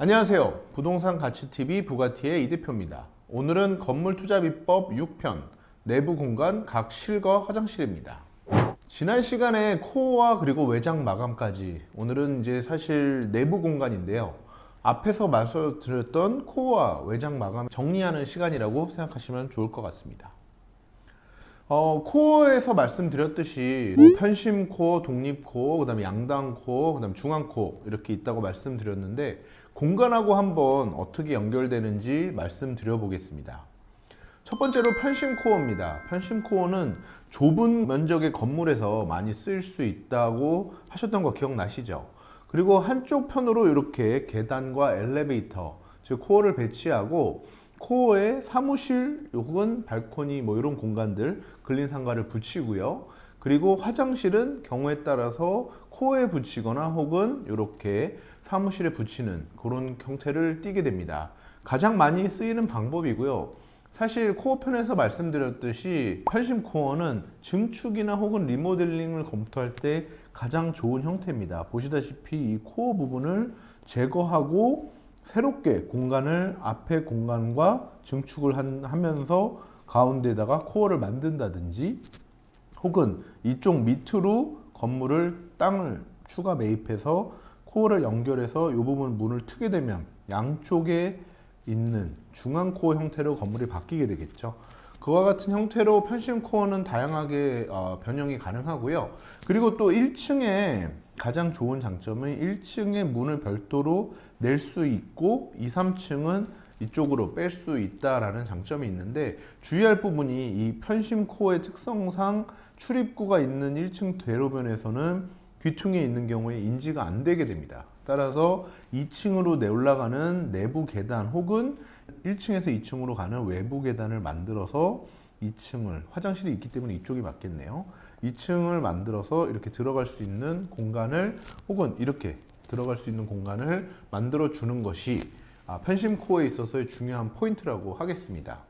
안녕하세요. 부동산 가치TV 부가티의 이 대표입니다. 오늘은 건물 투자 비법 6편 내부 공간 각 실거 화장실입니다. 지난 시간에 코어와 그리고 외장 마감까지 오늘은 이제 사실 내부 공간인데요. 앞에서 말씀드렸던 코어와 외장 마감 정리하는 시간이라고 생각하시면 좋을 것 같습니다. 어, 코어에서 말씀드렸듯이 뭐 편심 코어, 독립 코어, 그다음에 양당 코어, 그다음 중앙 코어 이렇게 있다고 말씀드렸는데 공간하고 한번 어떻게 연결되는지 말씀드려 보겠습니다. 첫 번째로 편심 코어입니다. 편심 코어는 좁은 면적의 건물에서 많이 쓰일 수 있다고 하셨던 거 기억나시죠? 그리고 한쪽 편으로 이렇게 계단과 엘리베이터, 즉 코어를 배치하고 코어에 사무실 혹은 발코니 뭐 이런 공간들 근린 상가를 붙이고요. 그리고 화장실은 경우에 따라서 코어에 붙이거나 혹은 이렇게 사무실에 붙이는 그런 형태를 띠게 됩니다. 가장 많이 쓰이는 방법이고요. 사실 코어 편에서 말씀드렸듯이 편심 코어는 증축이나 혹은 리모델링을 검토할 때 가장 좋은 형태입니다. 보시다시피 이 코어 부분을 제거하고 새롭게 공간을 앞에 공간과 증축을 한- 하면서 가운데다가 코어를 만든다든지 혹은 이쪽 밑으로 건물을 땅을 추가 매입해서 코어를 연결해서 이 부분 문을 트게 되면 양쪽에 있는 중앙 코어 형태로 건물이 바뀌게 되겠죠. 그와 같은 형태로 편심 코어는 다양하게 어, 변형이 가능하고요. 그리고 또 1층에 가장 좋은 장점은 1층에 문을 별도로 낼 수 있고 2, 3층은 이쪽으로 뺄 수 있다라는 장점이 있는데 주의할 부분이 이 편심 코어의 특성상 출입구가 있는 1층 대로변에서는 귀퉁이에 있는 경우에 인지가 안 되게 됩니다. 따라서 2층으로 내 올라가는 내부 계단 혹은 1층에서 2층으로 가는 외부 계단을 만들어서 2층을 화장실이 있기 때문에 이쪽이 맞겠네요. 2층을 만들어서 이렇게 들어갈 수 있는 공간을 혹은 이렇게 들어갈 수 있는 공간을 만들어 주는 것이 아, 편심 코어에 있어서의 중요한 포인트라고 하겠습니다.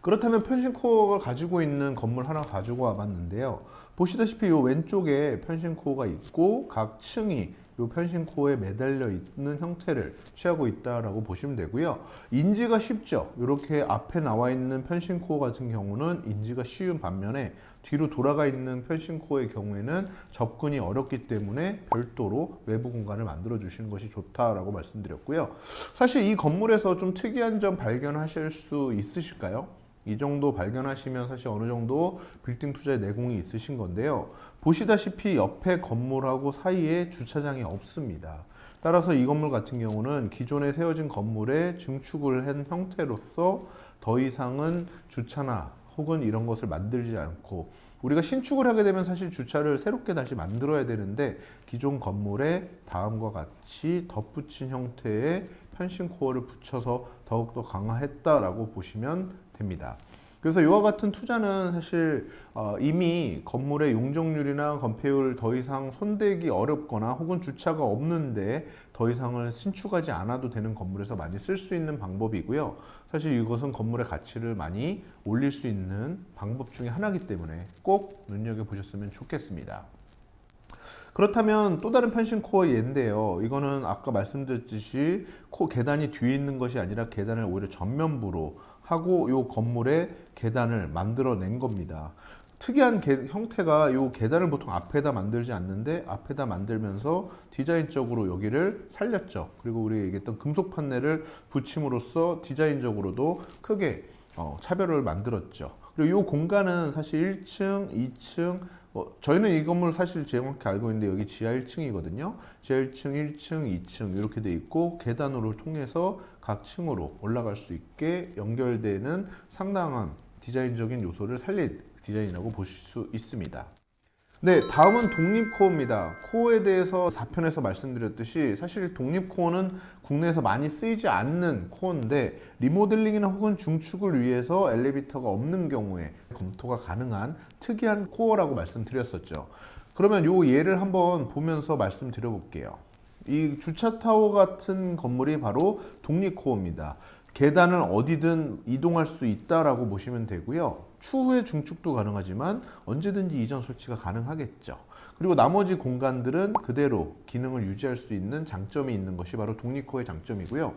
그렇다면 편심 코어가 가지고 있는 건물 하나 가지고 와봤는데요. 보시다시피 이 왼쪽에 편심 코어가 있고 각 층이 이 편심 코어에 매달려 있는 형태를 취하고 있다라고 보시면 되고요. 인지가 쉽죠. 이렇게 앞에 나와 있는 편심 코어 같은 경우는 인지가 쉬운 반면에 뒤로 돌아가 있는 코어의 경우에는 접근이 어렵기 때문에 별도로 외부 공간을 만들어 주시는 것이 좋다라고 말씀드렸고요. 사실 이 건물에서 좀 특이한 점 발견하실 수 있으실까요? 이 정도 발견하시면 사실 어느 정도 빌딩 투자에 내공이 있으신 건데요. 보시다시피 옆에 건물하고 사이에 주차장이 없습니다. 따라서 이 건물 같은 경우는 기존에 세워진 건물에 증축을 한 형태로서 더 이상은 주차나 혹은 이런 것을 만들지 않고 우리가 신축을 하게 되면 사실 주차를 새롭게 다시 만들어야 되는데 기존 건물에 다음과 같이 덧붙인 형태의 편심 코어를 붙여서 더욱더 강화했다라고 보시면 됩니다. 그래서 이와 같은 투자는 사실 어, 이미 건물의 용적률이나 건폐율 더 이상 손대기 어렵거나 혹은 주차가 없는데 더 이상을 신축하지 않아도 되는 건물에서 많이 쓸 수 있는 방법이고요. 사실 이것은 건물의 가치를 많이 올릴 수 있는 방법 중에 하나이기 때문에 꼭 눈여겨 보셨으면 좋겠습니다. 그렇다면 또 다른 편심 코어 예인데요. 이거는 아까 말씀드렸듯이 코 계단이 뒤에 있는 것이 아니라 계단을 오히려 전면부로 하고 이 건물의 계단을 만들어낸 겁니다. 특이한 게- 형태가 이 계단을 보통 앞에다 만들지 않는데 앞에다 만들면서 디자인적으로 여기를 살렸죠. 그리고 우리 얘기했던 금속 판넬을 붙임으로써 디자인적으로도 크게 어, 차별을 만들었죠. 그리고 이 공간은 사실 1층, 2층, 어, 저희는 이 건물 사실 정확히 알고 있는데 여기 지하 1층이거든요. 지하 1층, 1층, 2층 이렇게 돼 있고 계단으로 통해서 각 층으로 올라갈 수 있게 연결되는 상당한 디자인적인 요소를 살린 디자인이라고 보실 수 있습니다. 네, 다음은 독립코어입니다. 코어에 대해서 4편에서 말씀드렸듯이 사실 독립코어는 국내에서 많이 쓰이지 않는 코어인데 리모델링이나 혹은 중축을 위해서 엘리베이터가 없는 경우에 검토가 가능한 특이한 코어라고 말씀드렸었죠. 그러면 요 예를 한번 보면서 말씀드려 볼게요. 이 주차 타워 같은 건물이 바로 독립코어입니다. 계단을 어디든 이동할 수 있다라고 보시면 되고요. 추후에 중축도 가능하지만 언제든지 이전 설치가 가능하겠죠. 그리고 나머지 공간들은 그대로 기능을 유지할 수 있는 장점이 있는 것이 바로 독립코어의 장점이고요.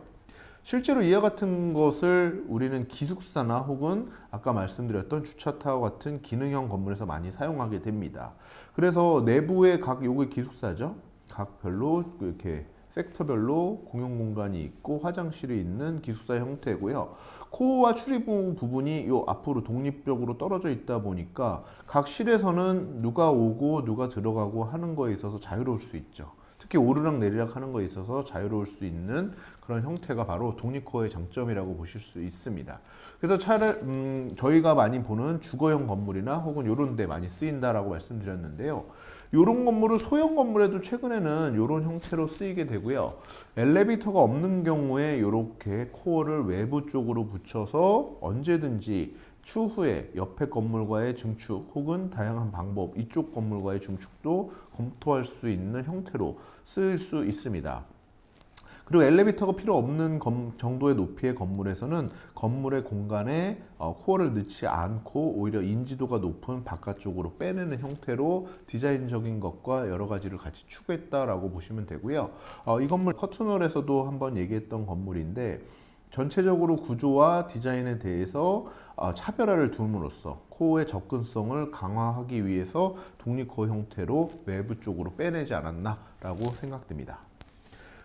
실제로 이와 같은 것을 우리는 기숙사나 혹은 아까 말씀드렸던 주차타워 같은 기능형 건물에서 많이 사용하게 됩니다. 그래서 내부에 각 요게 기숙사죠. 각 별로 이렇게 섹터별로 공용 공간이 있고 화장실이 있는 기숙사 형태고요. 코어와 출입구 부분이 요 앞으로 독립적으로 떨어져 있다 보니까 각 실에서는 누가 오고 누가 들어가고 하는 거에 있어서 자유로울 수 있죠. 특히 오르락 내리락 하는 거에 있어서 자유로울 수 있는 그런 형태가 바로 독립코어의 장점이라고 보실 수 있습니다. 그래서 차를 음, 저희가 많이 보는 주거형 건물이나 혹은 요런 데 많이 쓰인다라고 말씀드렸는데요. 요런 건물을 소형 건물에도 최근에는 요런 형태로 쓰이게 되고요. 엘리베이터가 없는 경우에 이렇게 코어를 외부 쪽으로 붙여서 언제든지 추후에 옆에 건물과의 증축 혹은 다양한 방법 이쪽 건물과의 증축도 검토할 수 있는 형태로 쓰일 수 있습니다. 그리고 엘리베이터가 필요 없는 검- 정도의 높이의 건물에서는 건물의 공간에 어, 코어를 넣지 않고 오히려 인지도가 높은 바깥쪽으로 빼내는 형태로 디자인적인 것과 여러 가지를 같이 추구했다라고 보시면 되고요. 어, 이 건물 커튼홀에서도 한번 얘기했던 건물인데 전체적으로 구조와 디자인에 대해서 어, 차별화를 둠으로써 코어의 접근성을 강화하기 위해서 독립코어 형태로 외부 쪽으로 빼내지 않았나라고 생각됩니다.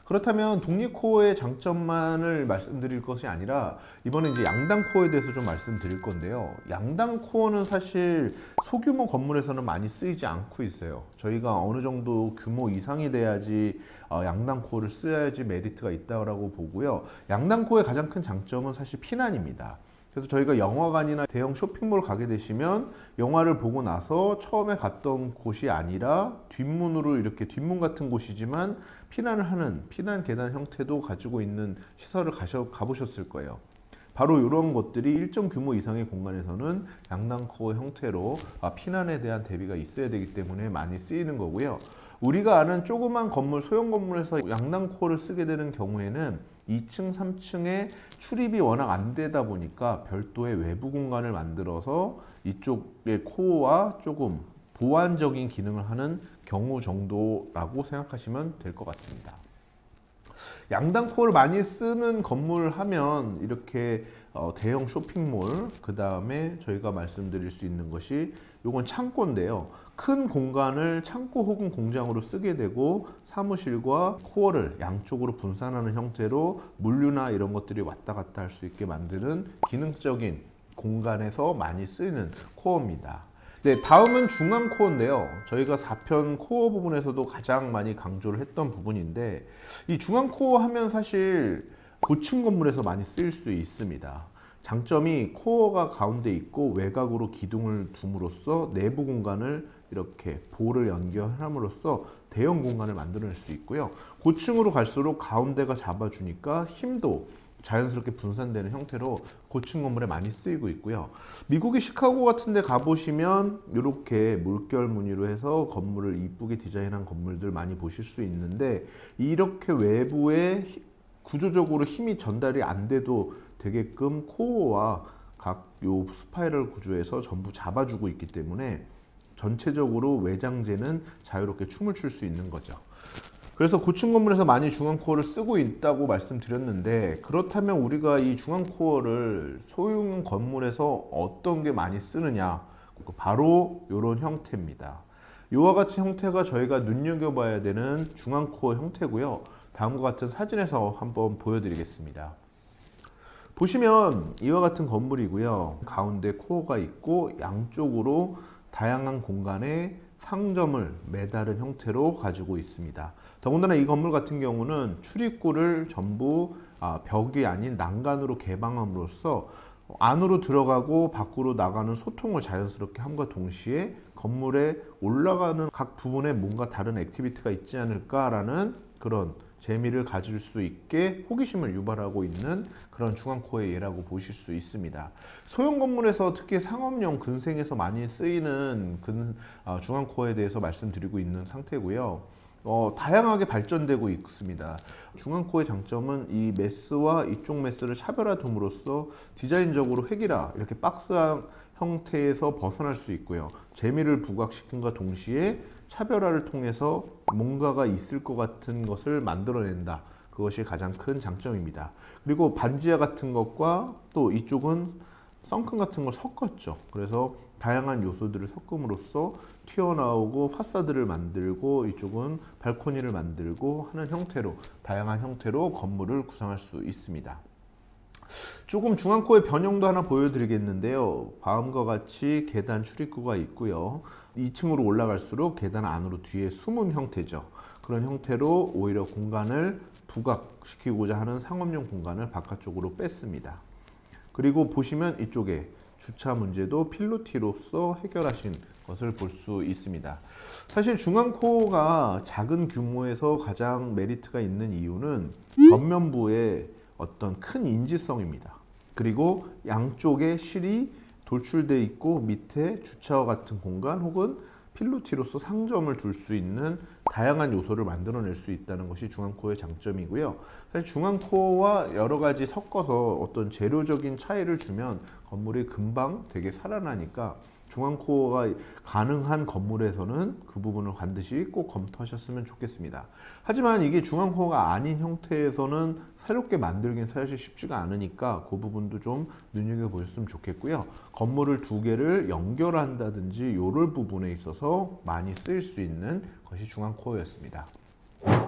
그렇다면 독립코어의 장점만을 말씀드릴 것이 아니라 이번에 이제 양당 코어에 대해서 좀 말씀드릴 건데요. 양당 코어는 사실 소규모 건물에서는 많이 쓰이지 않고 있어요. 저희가 어느 정도 규모 이상이 돼야지 어, 양당 코어를 써야지 메리트가 있다고 보고요. 양당 코어의 가장 큰 장점은 사실 피난입니다. 그래서 저희가 영화관이나 대형 쇼핑몰 가게 되시면 영화를 보고 나서 처음에 갔던 곳이 아니라 뒷문으로 이렇게 뒷문 같은 곳이지만 피난을 하는 피난 계단 형태도 가지고 있는 시설을 가셔, 가보셨을 거예요. 바로 이런 것들이 일정 규모 이상의 공간에서는 양당코어 형태로 아, 피난에 대한 대비가 있어야 되기 때문에 많이 쓰이는 거고요. 우리가 아는 조그만 건물, 소형 건물에서 양당코어를 쓰게 되는 경우에는 2층, 3층에 출입이 워낙 안 되다 보니까 별도의 외부 공간을 만들어서 이쪽의 코어와 조금 보완적인 기능을 하는 경우 정도라고 생각하시면 될 것 같습니다. 양당 코어를 많이 쓰는 건물 하면 이렇게 어, 대형 쇼핑몰 그 다음에 저희가 말씀드릴 수 있는 것이 요건 창고인데요. 큰 공간을 창고 혹은 공장으로 쓰게 되고 사무실과 코어를 양쪽으로 분산하는 형태로 물류나 이런 것들이 왔다 갔다 할 수 있게 만드는 기능적인 공간에서 많이 쓰이는 코어입니다. 네, 다음은 중앙 코어인데요. 저희가 4편 코어 부분에서도 가장 많이 강조를 했던 부분인데 이 중앙 코어 하면 사실 고층 건물에서 많이 쓰일 수 있습니다. 장점이 코어가 가운데 있고 외곽으로 기둥을 둠으로써 내부 공간을 이렇게 볼을 연결함으로써 대형 공간을 만들어낼 수 있고요. 고층으로 갈수록 가운데가 잡아주니까 힘도 자연스럽게 분산되는 형태로 고층 건물에 많이 쓰이고 있고요. 미국의 시카고 같은 데 가보시면 이렇게 물결 무늬로 해서 건물을 이쁘게 디자인한 건물들 많이 보실 수 있는데 이렇게 외부에 히- 구조적으로 힘이 전달이 안 돼도 되게끔 코어와 각 요 스파이럴 구조에서 전부 잡아주고 있기 때문에 전체적으로 외장재는 자유롭게 춤을 출 수 있는 거죠. 그래서 고층 건물에서 많이 중앙 코어를 쓰고 있다고 말씀드렸는데 그렇다면 우리가 이 중앙 코어를 소형 건물에서 어떤 게 많이 쓰느냐 바로 이런 형태입니다. 이와 같은 형태가 저희가 눈여겨봐야 되는 중앙 코어 형태고요. 다음과 같은 사진에서 한번 보여드리겠습니다. 보시면 이와 같은 건물이고요. 가운데 코어가 있고 양쪽으로 다양한 공간에 상점을 매달은 형태로 가지고 있습니다. 더군다나 이 건물 같은 경우는 출입구를 전부 아, 벽이 아닌 난간으로 개방함으로써 안으로 들어가고 밖으로 나가는 소통을 자연스럽게 함과 동시에 건물에 올라가는 각 부분에 뭔가 다른 액티비티가 있지 않을까라는 그런 재미를 가질 수 있게 호기심을 유발하고 있는 그런 중앙코어의 예라고 보실 수 있습니다. 소형 건물에서 특히 상업용 근생에서 많이 쓰이는 근, 어, 중앙코어에 대해서 말씀드리고 있는 상태고요. 어, 다양하게 발전되고 있습니다. 중앙코어의 장점은 이 메스와 이쪽 메스를 차별화 둠으로써 디자인적으로 획일화 이렇게 박스한 형태에서 벗어날 수 있고요. 재미를 부각시킨과 동시에 차별화를 통해서 뭔가가 있을 것 같은 것을 만들어낸다. 그것이 가장 큰 장점입니다. 그리고 반지하 같은 것과 또 이쪽은 썬큰 같은 걸 섞었죠. 그래서 다양한 요소들을 섞음으로써 튀어나오고 파사드를 만들고 이쪽은 발코니를 만들고 하는 형태로 다양한 형태로 건물을 구성할 수 있습니다. 조금 중앙코의 변형도 하나 보여드리겠는데요. 다음과 같이 계단 출입구가 있고요. 2층으로 올라갈수록 계단 안으로 뒤에 숨은 형태죠. 그런 형태로 오히려 공간을 부각시키고자 하는 상업용 공간을 바깥쪽으로 뺐습니다. 그리고 보시면 이쪽에 주차 문제도 필로티로서 해결하신 것을 볼 수 있습니다. 사실 중앙코어가 작은 규모에서 가장 메리트가 있는 이유는 전면부에 어떤 큰 인지성입니다. 그리고 양쪽에 실이 돌출돼 있고 밑에 주차와 같은 공간 혹은 필로티로서 상점을 둘 수 있는 다양한 요소를 만들어낼 수 있다는 것이 중앙코어의 장점이고요. 사실 중앙코어와 여러 가지 섞어서 어떤 재료적인 차이를 주면 건물이 금방 되게 살아나니까 중앙코어가 가능한 건물에서는 그 부분을 반드시 꼭 검토하셨으면 좋겠습니다. 하지만 이게 중앙코어가 아닌 형태에서는 새롭게 만들긴 사실 쉽지가 않으니까 그 부분도 좀 눈여겨보셨으면 좋겠고요. 건물을 두 개를 연결한다든지 요럴 부분에 있어서 많이 쓰일 수 있는 것이 중앙코어였습니다.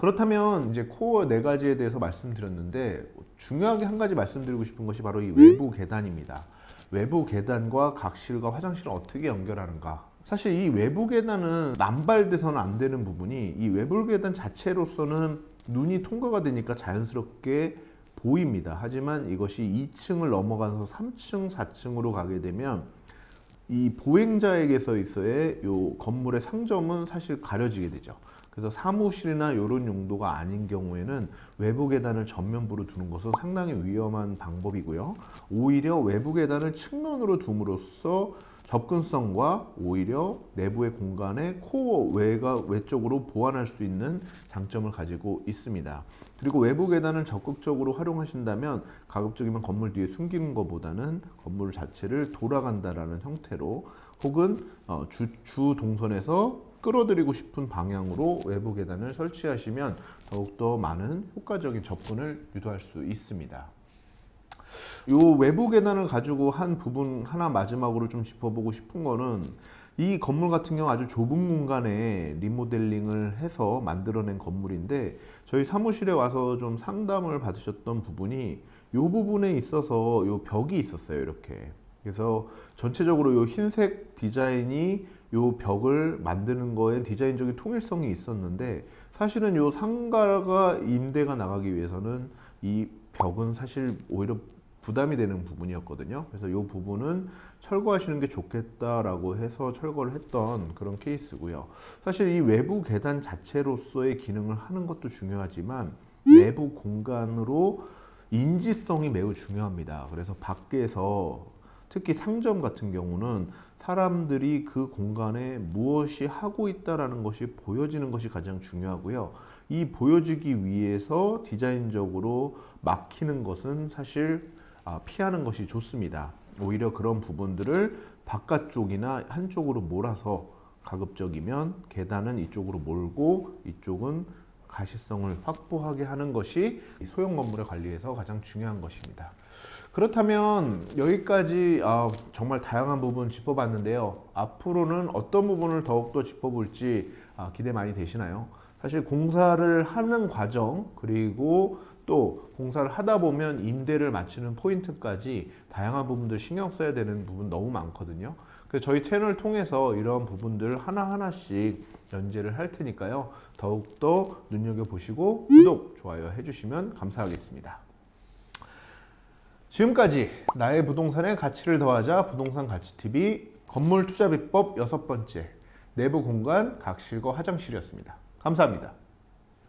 그렇다면 이제 코어 네 가지에 대해서 말씀드렸는데 중요하게 한 가지 말씀드리고 싶은 것이 바로 이 외부 계단입니다. 외부 계단과 각실과 화장실을 어떻게 연결하는가? 사실 이 외부 계단은 남발돼서는 안 되는 부분이 이 외부 계단 자체로서는 눈이 통과가 되니까 자연스럽게 보입니다. 하지만 이것이 2층을 넘어가서 3층, 4층으로 가게 되면 이 보행자에게서 있어의 요 건물의 상점은 사실 가려지게 되죠. 그래서 사무실이나 이런 용도가 아닌 경우에는 외부 계단을 전면부로 두는 것은 상당히 위험한 방법이고요. 오히려 외부 계단을 측면으로 둠으로써 접근성과 오히려 내부의 공간에 코어 외가 외쪽으로 보완할 수 있는 장점을 가지고 있습니다. 그리고 외부 계단을 적극적으로 활용하신다면 가급적이면 건물 뒤에 숨기는 것보다는 건물 자체를 돌아간다라는 형태로 혹은 어, 주, 주 동선에서 끌어들이고 싶은 방향으로 외부 계단을 설치하시면 더욱더 많은 효과적인 접근을 유도할 수 있습니다. 요 외부 계단을 가지고 한 부분 하나 마지막으로 좀 짚어보고 싶은 거는 이 건물 같은 경우 아주 좁은 공간에 리모델링을 해서 만들어낸 건물인데 저희 사무실에 와서 좀 상담을 받으셨던 부분이 요 부분에 있어서 요 벽이 있었어요 이렇게 그래서 전체적으로 요 흰색 디자인이 요 벽을 만드는 거에 디자인적인 통일성이 있었는데 사실은 요 상가가 임대가 나가기 위해서는 이 벽은 사실 오히려 부담이 되는 부분이었거든요. 그래서 이 부분은 철거하시는 게 좋겠다라고 해서 철거를 했던 그런 케이스고요. 사실 이 외부 계단 자체로서의 기능을 하는 것도 중요하지만 내부 공간으로 인지성이 매우 중요합니다. 그래서 밖에서 특히 상점 같은 경우는 사람들이 그 공간에 무엇이 하고 있다라는 것이 보여지는 것이 가장 중요하고요. 이 보여지기 위해서 디자인적으로 막히는 것은 사실 아, 피하는 것이 좋습니다. 오히려 그런 부분들을 바깥쪽이나 한쪽으로 몰아서 가급적이면 계단은 이쪽으로 몰고 이쪽은 가시성을 확보하게 하는 것이 소형 건물의 관리에서 가장 중요한 것입니다. 그렇다면 여기까지 아, 정말 다양한 부분 짚어봤는데요. 앞으로는 어떤 부분을 더욱더 짚어볼지 아, 기대 많이 되시나요? 사실 공사를 하는 과정 그리고 또 공사를 하다 보면 임대를 맞추는 포인트까지 다양한 부분들 신경 써야 되는 부분 너무 많거든요. 그래서 저희 채널을 통해서 이런 부분들 하나하나씩 연재를 할 테니까요. 더욱더 눈여겨보시고 구독, 좋아요 해주시면 감사하겠습니다. 지금까지 나의 부동산의 가치를 더하자 부동산 가치 TV 건물 투자 비법 여섯 번째 내부 공간 각실과 화장실이었습니다. 감사합니다.